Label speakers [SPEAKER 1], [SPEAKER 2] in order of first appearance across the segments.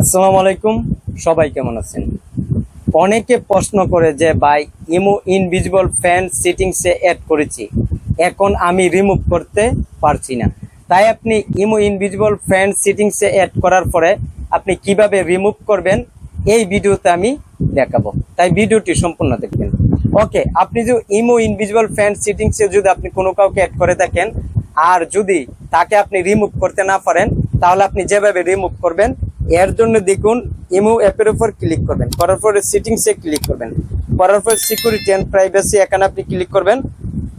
[SPEAKER 1] আসসালামু আলাইকুম, সবাই কেমন আছেন? অনেকে প্রশ্ন করে যে, ভাই, ইমো ইনভিজিবল ফ্যান সিটিংসে অ্যাড করেছি, এখন আমি রিমুভ করতে পারছি না। তাই আপনি ইমো ইনভিজিবল ফ্যান সিটিংসে অ্যাড করার পরে আপনি কীভাবে রিমুভ করবেন, এই ভিডিওতে আমি দেখাবো। তাই ভিডিওটি সম্পূর্ণ দেখবেন। ওকে, আপনি যদি ইমো ইনভিজিবল ফ্যান সিটিংসে যদি আপনি কোনো কাউকে অ্যাড করে থাকেন, আর যদি তাকে আপনি রিমুভ করতে না পারেন, তাহলে আপনি যেভাবে রিমুভ করবেন এর জন্য দেখুন ইমো অ্যাপের উপর ক্লিক করবেন। করার পরে সেটিংসে ক্লিক করবেন। করার পর সিকিউরিটি অ্যান্ড প্রাইভেসি এখানে আপনি ক্লিক করবেন।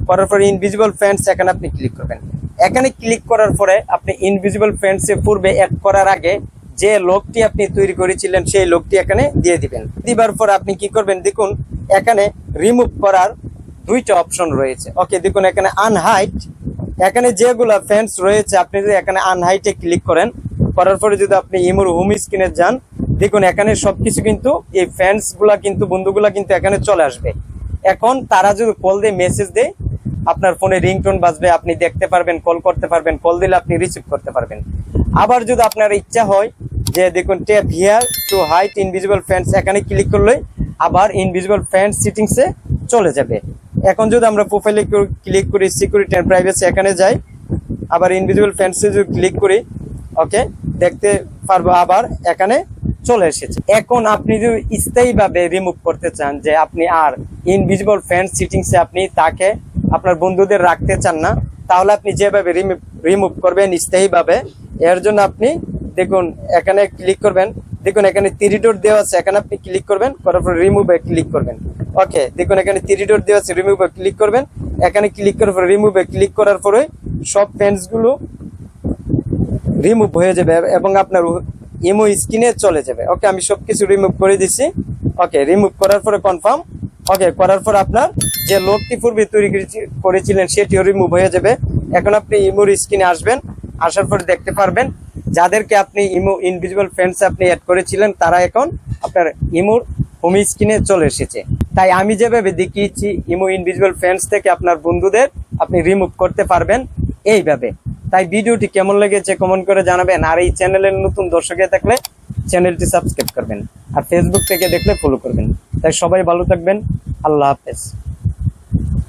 [SPEAKER 1] করার পরে ইনভিজিবল ফ্রেন্ডস এখানে আপনি ক্লিক করবেন। এখানে ক্লিক করার পরে আপনি ইনভিজিবল ফ্রেন্ডসে পূর্বে অ্যাড করার আগে যে লোকটি আপনি তৈরি করেছিলেন, সেই লোকটি এখানে দিয়ে দিবেন। দিবার পর আপনি কি করবেন? দেখুন, এখানে রিমুভ করার দুইটা অপশন রয়েছে। ওকে দেখুন, এখানে আনহাইট এখানে যেগুলা ফ্যান্স রয়েছে, আপনি যদি এখানে আনহাইটে ক্লিক করেন করার পরে যদি আপনি ইমোর হোম স্ক্রিনে যান, দেখুন এখানে সবকিছু কিন্তু এই ফ্যান্সগুলা কিন্তু, বন্ধুগুলা কিন্তু এখানে চলে আসবে। এখন তারা যদি কল দিয়ে মেসেজ দেয়, আপনার ফোনে রিংটোন বাজবে, আপনি দেখতে পারবেন কল করতে পারবেন কল দিলে আপনি রিসিভ করতে পারবেন। আবার যদি আপনার ইচ্ছা হয় যে, দেখুন tap here to hide invisible fans এখানে ক্লিক করলে আবার ইনভিজিবল ফ্যান্স সিটিংসে চলে যাবে। এখন যদি আমরা প্রোফাইলে ক্লিক করি সিকিউরিটি অ্যান্ড প্রাইভেসি এখানে যাই, আবার ইনভিজিবল ফ্যান্সে যদি ক্লিক করি ওকে দেখতে পারব আবার এখানে চলে এসেছে। এখন আপনি যদি স্থায়ীভাবে রিমুভ করতে চান যে আপনি আর ইনভিজিবল ফ্যান সিটিংসে আপনি তাকে আপনার বন্ধুদের রাখতে চান না, তাহলে আপনি যেভাবে রিমুভ করবেন স্থায়ীভাবে, এর জন্য আপনি দেখুন এখানে ক্লিক করবেন। দেখুন এখানে থ্রি ডট দেওয়া আছে, এখানে আপনি ক্লিক করবেন, করার পর রিমুভে ক্লিক করবেন। ওকে দেখুন এখানে থ্রি ডট দেওয়া আছে রিমুভে ক্লিক করবেন। এখানে ক্লিক করার পর রিমুভে ক্লিক করার পরে সব ফ্যান্সগুলো রিমুভ হয়ে যাবে এবং আপনার ইমো স্ক্রিনে চলে যাবে। ওকে আমি সবকিছু রিমুভ করে দিচ্ছি ওকে রিমুভ করার পরে কনফার্ম ওকে করার পর আপনার যে লোকটি পূর্বে তৈরি করেছি- করেছিলেন, সেটিও রিমুভ হয়ে যাবে। এখন আপনি ইমোর স্ক্রিনে আসবেন। আসার পরে দেখতে পারবেন, যাদেরকে আপনি ইমো ইনভিজিবল ফ্রেন্ডস আপনি অ্যাড করেছিলেন, তারা এখন আপনার ইমোর হোম স্ক্রিনে চলে এসেছে। তাই আমি যেভাবে দেখিয়েছি ইমো ইনভিজিবল ফ্রেন্ডস থেকে আপনার বন্ধুদের আপনি রিমুভ করতে পারবেন, এইভাবে। তাই ভিডিওটি কেমন লেগেছে কমেন্ট করে জানাবেন। আর এই চ্যানেলের নতুন দর্শকে থাকলে চ্যানেলটি সাবস্ক্রাইব করবেন। আর ফেসবুক থেকে দেখলে ফলো করবেন। তাই সবাই ভালো থাকবেন। আল্লাহ হাফেজ।